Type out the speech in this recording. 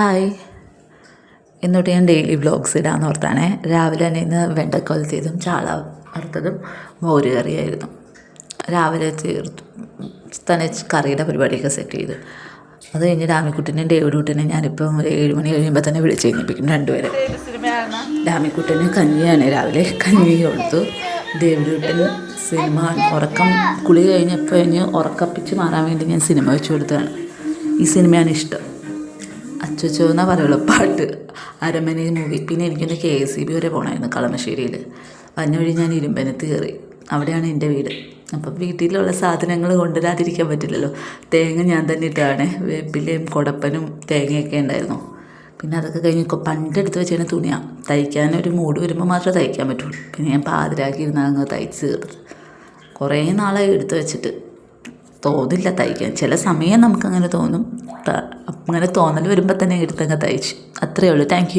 Hi. ഇന്നോട്ട് ഞാൻ daily vlogs ഇടാന്ന് ഓർത്താണേ. രാവിലെ തന്നെ ഇന്ന് വെണ്ടക്കൊലത്തിയതും ചാള വറുത്തതും മോര് കറിയായിരുന്നു. രാവിലെ തീർത്തു തന്നെ കറിയുടെ പരിപാടിയൊക്കെ സെറ്റ് ചെയ്തു. അത് കഴിഞ്ഞ് രാമിക്കുട്ടനെയും ഡേവിഡുട്ടനെ ഞാനിപ്പം ഒരു ഏഴ് മണി കഴിയുമ്പോൾ തന്നെ വിളിച്ച് കഴിഞ്ഞിപ്പിക്കും രണ്ടുപേരെ. രാമിക്കുട്ടന് കഞ്ഞിയാണ് രാവിലെ കഞ്ഞി കൊടുത്തു. ഡേവിഡുട്ടൻ സിനിമ ഉറക്കം കുളി കഴിഞ്ഞപ്പോൾ കഴിഞ്ഞ് ഉറക്കപ്പിച്ച് മാറാൻ വേണ്ടി ഞാൻ സിനിമ വെച്ച് കൊടുത്തതാണ്. ഈ സിനിമയാണ് ഇഷ്ടം. അച്ചോ എന്നാ പറയുള്ളൂ പാട്ട്. അരമനി മൂവി പിന്നെ എനിക്കൊന്ന് കെ എസ് സി ബി വരെ പോകണമായിരുന്നു കളമശ്ശേരിയിൽ വന്ന വഴി ഞാൻ ഇരുമ്പനത്ത് കയറി. അവിടെയാണ് എന്റെ വീട്. അപ്പം വീട്ടിലുള്ള സാധനങ്ങൾ കൊണ്ടുവരാതിരിക്കാൻ പറ്റില്ലല്ലോ. തേങ്ങ ഞാൻ തന്നെ ഇട്ടാണ്. വേപ്പിലയും കുടപ്പനും തേങ്ങയൊക്കെ ഉണ്ടായിരുന്നു. പിന്നെ അതൊക്കെ കഴിഞ്ഞ് പണ്ടെടുത്ത് വെച്ചിരുന്ന തുണിയാണ് തയ്ക്കാൻ ഒരു മൂഡ് വരുമ്പോൾ മാത്രമേ തയ്ക്കാൻ പറ്റുള്ളൂ. പിന്നെ ഞാൻ പാതിരാക്കി അങ്ങ് തയ്ച്ച് തീർത്ത്. കുറേ നാളായി എടുത്ത് വെച്ചിട്ട്. തോന്നില്ല തയ്ക്കാൻ. ചില സമയം നമുക്കങ്ങനെ തോന്നും. അങ്ങനെ തോന്നൽ വരുമ്പോൾ തന്നെ എടുത്തങ്ങ് തയ്ച്ചു. അത്രയേ ഉള്ളൂ. Thank you